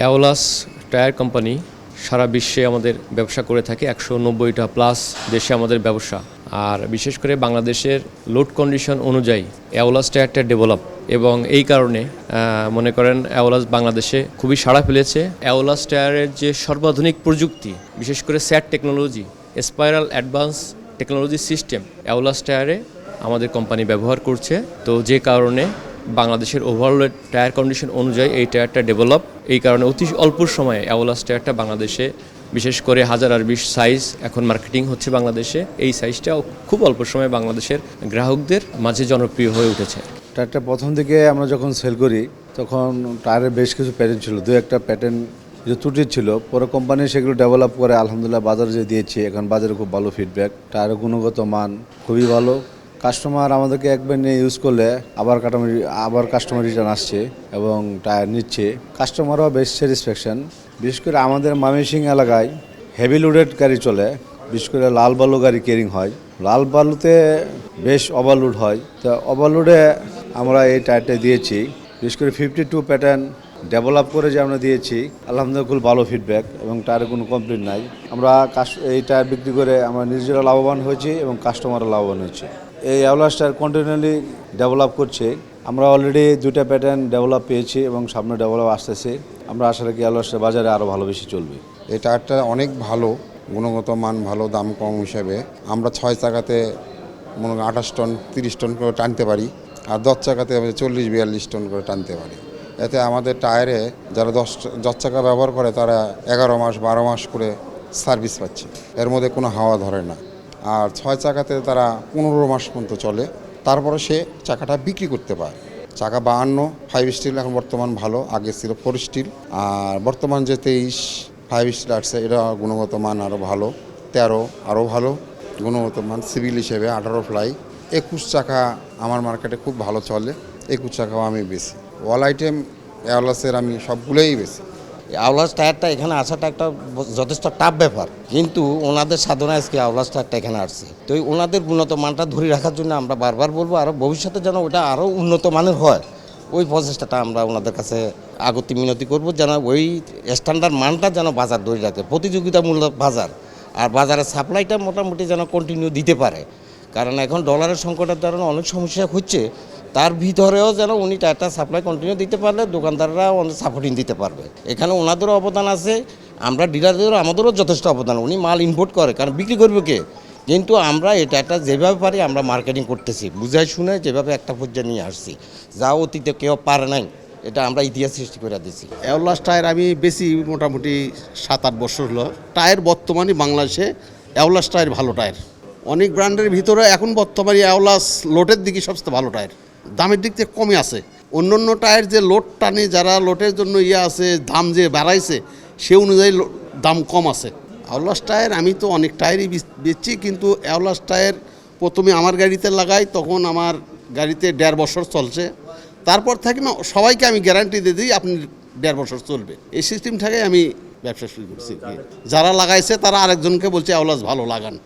অ্যাওলাস tyre company সারা বিশ্বে আমাদের ব্যবসা করে থাকে একশো নব্বইটা প্লাস দেশে আমাদের ব্যবসা। আর বিশেষ করে বাংলাদেশের লোড কন্ডিশন অনুযায়ী অ্যাওলাস টায়ারটা ডেভেলপ। এবং এই কারণে মনে করেন অ্যাওলাস বাংলাদেশে খুবই সাড়া ফেলেছে। অ্যাওলাস টায়ারের যে সর্বাধুনিক প্রযুক্তি, বিশেষ করে SAT technology, spiral advance technology system Aeolus টায়ারে আমাদের কোম্পানি ব্যবহার করছে। তো যে কারণে বাংলাদেশের ওভারঅল টায়ার কন্ডিশন অনুযায়ী এই টায়ারটা ডেভেলপ এই কারণে অতি অল্প সময়ে অ্যাওলাস টায়ারটা বাংলাদেশে, বিশেষ করে হাজার আর বিশ সাইজ এখন মার্কেটিং হচ্ছে বাংলাদেশে। এই সাইজটাও খুব অল্প সময়ে বাংলাদেশের গ্রাহকদের মাঝে জনপ্রিয় হয়ে উঠেছে। টায়ারটা প্রথম দিকে আমরা যখন সেল করি, তখন টায়ারের বেশ কিছু প্যাটার্ন ছিল। দু একটা প্যাটার্ন যে ত্রুটি ছিল, পরে কোম্পানি সেগুলো ডেভেলপ করে আলহামদুলিল্লাহ বাজারে যে দিয়েছে, এখন বাজারে খুব ভালো ফিডব্যাক টায়ারের গুণগত মান খুবই ভালো। কাস্টমার আমাদেরকে একবার নিয়ে ইউজ করলে আবার কাস্টমার আবার কাস্টমার রিটার্ন আসছে এবং টায়ার নিচ্ছে। কাস্টমারও বেশ স্যাটিসফ্যাকশন বিশেষ করে আমাদের মামিসিং এলাকায় হেভি লোডেড গাড়ি চলে, বিশেষ করে লাল বালু গাড়ি কেরিং হয়। লাল বালুতে বেশ ওভারলোড হয়। তো ওভারলোডে আমরা এই টায়ারটা দিয়েছি। বিশেষ করে ফিফটি টু প্যাটার্ন ডেভেলপ করে যে আমরা দিয়েছি, আলহামদুলিল্লাহ খুব ভালো ফিডব্যাক এবং টায়ারের কোনো কমপ্লেন নাই। আমরা এই টায়ার বিক্রি করে আমরা নিজেরা লাভবান হয়েছি এবং কাস্টমারও লাভবান হয়েছে। এই অ্যাভলাস টায়ার কন্টিনিউলি ডেভেলপ করছে। আমরা অলরেডি দুইটা প্যাটার্ন ডেভেলপ পেয়েছি এবং সামনে ডেভেলপ আসতেছে। আমরা আশা রাখি অ্যাভলাসটা বাজারে আরও ভালো বেশি চলবে। এই টায়ারটা অনেক ভালো, গুণগত মান ভালো, দাম কম হিসেবে। আমরা ছয় চাকাতে মনে করেন আঠাশ টন, তিরিশ টন করে টানতে পারি। আর দশ চাকাতে চল্লিশ, বিয়াল্লিশ টন করে টানতে পারি। এতে আমাদের টায়ারে যারা দশ দশ চাকা ব্যবহার করে, তারা এগারো মাস, বারো মাস করে সার্ভিস পাচ্ছে। এর মধ্যে কোনো হাওয়া ধরে না। আর ছয় চাকাতে তারা পনেরো মাস পর্যন্ত চলে। তারপরে সে চাকাটা বিক্রি করতে পারে চাকা বাহান্ন ফাইভ স্টিল এখন বর্তমান ভালো, আগে ছিল ফোর স্টিল আর বর্তমান যে তেইশ ফাইভ স্টিল আসছে এটা গুণগত মান আরও ভালো, তেরো আরও ভালো। গুণগত মান সিভিল হিসেবে আঠারো ফ্লাই একুশ চাকা আমার মার্কেটে খুব ভালো চলে, একুশ চাকাও আমি বেশি। অল আইটেম এয়ারলাসের আমি সবগুলোই বেশি। আওলাস টায়ারটা এখানে আসাটা একটা যথেষ্ট টাফ ব্যাপার। কিন্তু ওনাদের সাধনা আজকে আওলাস টায়ারটা এখানে আসছে। তো ওনাদের উন্নত মানটা ধরে রাখার জন্য আমরা বারবার বলব আরও ভবিষ্যতে যেন ওটা আরও উন্নত মানের হয়, ওই প্রচেষ্টাটা আমরা ওনাদের কাছে আগতি মিনতি করব, যেন ওই স্ট্যান্ডার্ড মানটা যেন বাজার ধরে রাখে, প্রতিযোগিতামূলক বাজার। আর বাজারের সাপ্লাইটা মোটামুটি যেন কন্টিনিউ দিতে পারে। কারণ এখন ডলারের সংকটের কারণে অনেক সমস্যা হচ্ছে। তার ভিতরেও যেন উনি টায়ারটা সাপ্লাই কন্টিনিউ দিতে পারলে দোকানদাররা সাপোর্টিং দিতে পারবে। এখানে ওনাদেরও অবদান আছে, আমরা ডিলারদেরও আমাদেরও যথেষ্ট অবদান। উনি মাল ইম্পোর্ট করে, কারণ বিক্রি করবে কে? কিন্তু আমরা এটা একটা যেভাবে পারি, আমরা মার্কেটিং করতেছি। বুঝাই শুনে যেভাবে একটা পর্যায়ে নিয়ে আসছি, যা অতীতে কেউ পারে নাই, এটা আমরা ইতিহাস সৃষ্টি করে দিছি অ্যাওলাস টায়ার আমি বেশি মোটামুটি সাত আট বছর হলো। টায়ার বর্তমানে বাংলাদেশে অ্যাওলাস টায়ার ভালো টায়ার। অনেক ব্র্যান্ডের ভিতরে এখন বর্তমানে অ্যাওলাস লোটের দিকে সবচেয়ে ভালো টায়ার। দামের দিক থেকে কমে আছে। অন্য অন্য টায়ার যে লোড টানে, যারা লোটের জন্য ইয়ে আছে, দাম যে বাড়াইছে, সে অনুযায়ী দাম কম আছে। অ্যাওলাস টায়ার আমি তো অনেক টায়ারই বেচ- বেচছি, কিন্তু অ্যাওলাস টায়ার প্রথমে আমার গাড়িতে লাগাই, তখন আমার গাড়িতে দেড় বছর চলছে। তারপর থেকে না, সবাইকে আমি গ্যারান্টি দিয়ে দিই, আপনি দেড় বছর চলবে। এই সিস্টেম থেকে আমি ব্যবসা শুরু করছি। যারা লাগাইছে, তারা আরেকজনকে বলছে আওলাস ভালো লাগান।